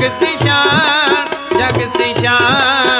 ਜਗ ਸਿਸ਼ਾਨ ਜਗ ਸਿਸ਼ਾਨ